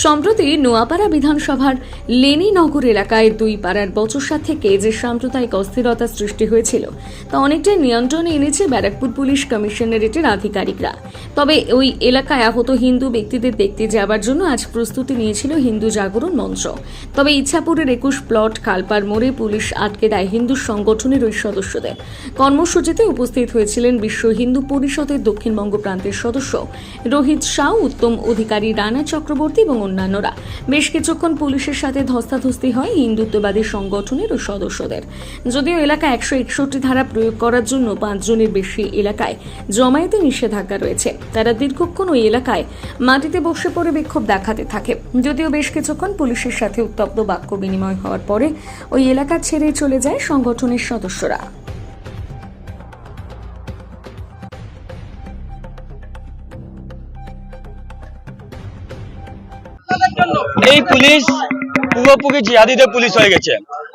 সম্প্রতি নোয়াপাড়া বিধানসভার লেনিনগর এলাকায় দুই পাড়ার বচসা থেকে যে সাম্প্রদায়িক অস্থিরতা সৃষ্টি হয়েছিল, তা অনেকটাই নিয়ন্ত্রণে এনেছে ব্যারাকপুর পুলিশ কমিশনারেটের আধিকারিকরা। তবে ওই এলাকায় আহত হিন্দু ব্যক্তিদের দেখতে যাবার জন্য আজ প্রস্তুতি নিয়েছিল হিন্দু জাগরণ মঞ্চ। তবে ইচ্ছাপুরের একুশ প্লট খালপার মোড়ে পুলিশ আটকে দেয় হিন্দু সংগঠনের ওই সদস্যদের। কর্মসূচিতে উপস্থিত হয়েছিলেন বিশ্ব হিন্দু পরিষদের দক্ষিণবঙ্গ প্রান্তের সদস্য রোহিত শাহ উত্তম অধিকারী রানা চক্রবর্তী এবং অন্যান্যরা। বেশ কিছুক্ষণ পুলিশের সাথে ধস্তাধস্তি হয় হিন্দুত্ববাদী সংগঠনের ও সদস্যদের। যদিও এলাকায় একশো একষট্টি ধারা প্রয়োগ করার জন্য পাঁচজনের বেশি এলাকায় জমায়েতে নিষেধাজ্ঞা রয়েছে। তারা দীর্ঘক্ষণ ওই এলাকায় মাটিতে বসে পড়ে বিক্ষোভ দেখাতে থাকে। যদিও বেশ কিছুক্ষণ পুলিশের সাথে উত্তপ্ত বাক্য বিনিময় হওয়ার পরে ওই এলাকা ছেড়ে চলে যায় সংগঠনের সদস্যরা। এই পুলিশ পুরোপুরি জিহাদিদের পুলিশ হয়ে গেছে।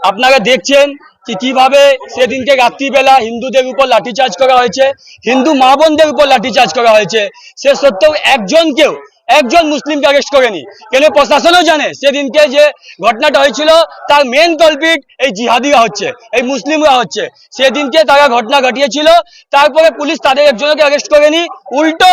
আপনারা দেখছেন যে কীভাবে সেদিনকে রাত্রিবেলা হিন্দুদের উপর লাঠিচার্জ করা হয়েছে, হিন্দু মা বোনদের উপর লাঠিচার্জ করা হয়েছে। সে সত্ত্বেও একজনকেও একজন মুসলিমকে অ্যারেস্ট করেনি। কেন প্রশাসনও জানে সেদিনকে যে ঘটনাটা হয়েছিল, তার মেন কলপিট এই জিহাদিরা হচ্ছে, এই মুসলিমরা হচ্ছে। সেদিনকে তারা ঘটনা ঘটিয়েছিল, তারপরে পুলিশ তাদের একজনকে অ্যারেস্ট করেনি। উল্টো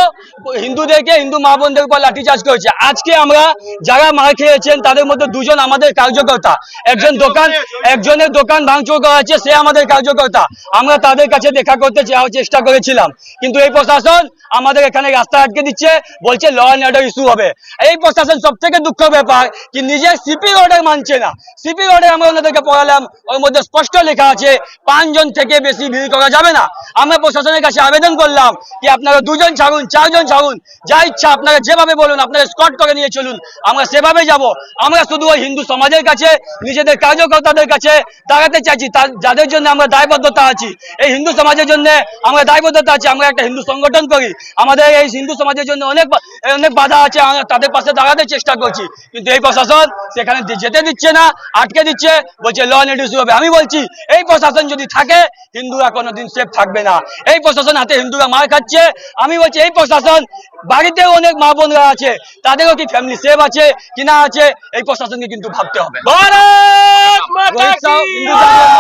হিন্দুদেরকে, হিন্দু মা বোনদের উপর লাঠিচার্জ করেছে। আজকে আমরা যারা মার খেয়েছেন, তাদের মধ্যে দুজন আমাদের কার্যকর্তা। একজন দোকান, একজনের দোকান ভাঙচুর করা হয়েছে, সে আমাদের কার্যকর্তা। আমরা তাদের কাছে দেখা করতে চেষ্টা করেছিলাম। কিন্তু এই প্রশাসন আমাদের এখানে রাস্তা আটকে দিচ্ছে, বলছে ল অ্যান্ড ইস্যু হবে। এই প্রশাসন সব থেকে দুঃখ ব্যাপার কি নিজের সিপি অর্ডার মানছে না। সিপি অর্ডার আমরা ওনাদেরকে পড়ালাম, ওর মধ্যে স্পষ্ট লেখা আছে, পাঁচজন থেকে বেশি ভিড় করা যাবে না। আমরা প্রশাসনের কাছে আবেদন করলাম কি আপনারা দুজন ছাড়ুন, চারজন ছাড়ুন, যা ইচ্ছা আপনারা যেভাবে বলুন, আপনারা স্কট করে নিয়ে চলুন, আমরা সেভাবে যাব। আমরা শুধু ওই হিন্দু সমাজের কাছে, নিজেদের কার্যকর্তাদের কাছে দাঁড়াতে চাইছি যাদের জন্য আমরা দায়বদ্ধতা আছি। এই হিন্দু সমাজের জন্য আমরা দায়বদ্ধতা আছি, আমরা একটা হিন্দু সংগঠন করি। আমাদের এই হিন্দু সমাজের জন্য অনেক অনেক বাধা আছে তাদের পাশে দাঁড়াতে চেষ্টা করছি। কিন্তু এই প্রশাসন সেখানে যেতে দিচ্ছে না আটকে দিচ্ছে বলছে ল অ্যান্ড হবে। আমি বলছি এই প্রশাসন যদি থাকে হিন্দুরা কোনোদিন সেফ থাকবে না। এই প্রশাসন হাতে হিন্দুরা মার খাচ্ছে। আমি বলছি এই প্রশাসন বাড়িতেও অনেক মা বোনরা আছে তাদেরও কি ফ্যামিলি সেফ আছে কিনা আছে এই প্রশাসনকে কিন্তু ভাবতে হবে। ভারত হিন্দু।